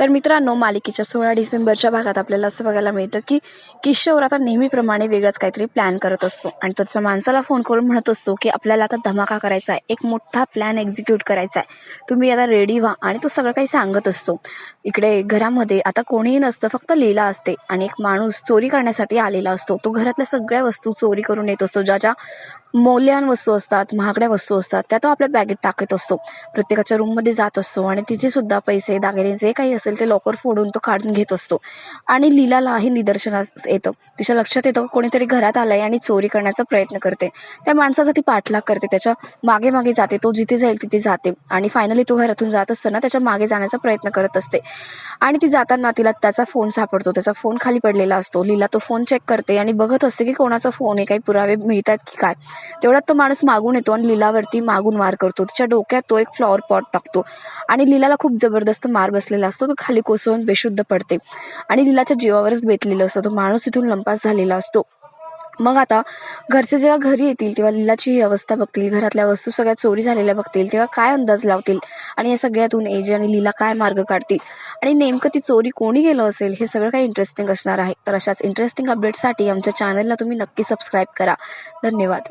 तर मित्रांनो मालिकेच्या सोळा डिसेंबरच्या भागात आपल्याला असं बघायला मिळतं की किशोर आता नेहमीप्रमाणे वेगळाच काहीतरी प्लॅन करत असतो. आणि त्याच्या माणसाला फोन करून म्हणत असतो की आपल्याला आता धमाका करायचा आहे एक मोठा प्लॅन एक्झिक्यूट करायचा आहे. तुम्ही आता रेडी व्हा आणि तो सगळं काही सांगत असतो. इकडे घरामध्ये आता कोणीही नसतं फक्त लीला असते. आणि एक माणूस चोरी करण्यासाठी आलेला असतो. तो घरातल्या सगळ्या वस्तू चोरी करून येत असतो. ज्या ज्या मौल्यवान वस्तू असतात महागड्या वस्तू असतात त्या तो आपल्या बॅगेत टाकत असतो. प्रत्येकाच्या रूममध्ये जात असतो आणि तिथे सुद्धा पैसे दागिने जे काही असेल ते लॉकर फोडून तो काढून घेत असतो. आणि लीलाला हे निदर्शनास येतं. तिच्या लक्षात येतं कोणीतरी घरात आलंय आणि चोरी करण्याचा प्रयत्न करते. त्या माणसाचा ती पाठलाग करते. त्याच्यामागे मागे जाते. तो जिथे जाईल तिथे जाते. आणि फायनली तो घरातून जात असताना त्याच्यामागे जाण्याचा प्रयत्न करत असते. आणि ती जाताना तिला त्याचा फोन सापडतो. त्याचा फोन खाली पडलेला असतो. लीला तो फोन चेक करते आणि बघत असते की कोणाचा फोन आहे काही पुरावे मिळतात की काय. तेवढ्यात तो माणूस मागून येतो आणि लीलावरती मागून वार करतो. तिच्या डोक्यात तो एक फ्लॉवर पॉट टाकतो. आणि लीलाला खूप जबरदस्त मार बसलेला असतो. तो खाली कोसळून बेशुद्ध पडते. आणि लीलाच्या जीवावरच बेतलेलं असतो. तो माणूस तिथून लंपास झालेला असतो. मग आता घरचे जेव्हा घरी येतील तेव्हा लीलाची ही अवस्था बघतील. घरातल्या वस्तू सगळ्या चोरी झालेल्या बघतील. तेव्हा काय अंदाज लावतील? आणि या सगळ्यातून एजे आणि लीला काय मार्ग काढतील? आणि नेमकं ती चोरी कोणी केलं असेल हे सगळं काही इंटरेस्टिंग असणार आहे. तर अशाच इंटरेस्टिंग अपडेटसाठी आमच्या चॅनलला तुम्ही नक्की सबस्क्राईब करा. धन्यवाद.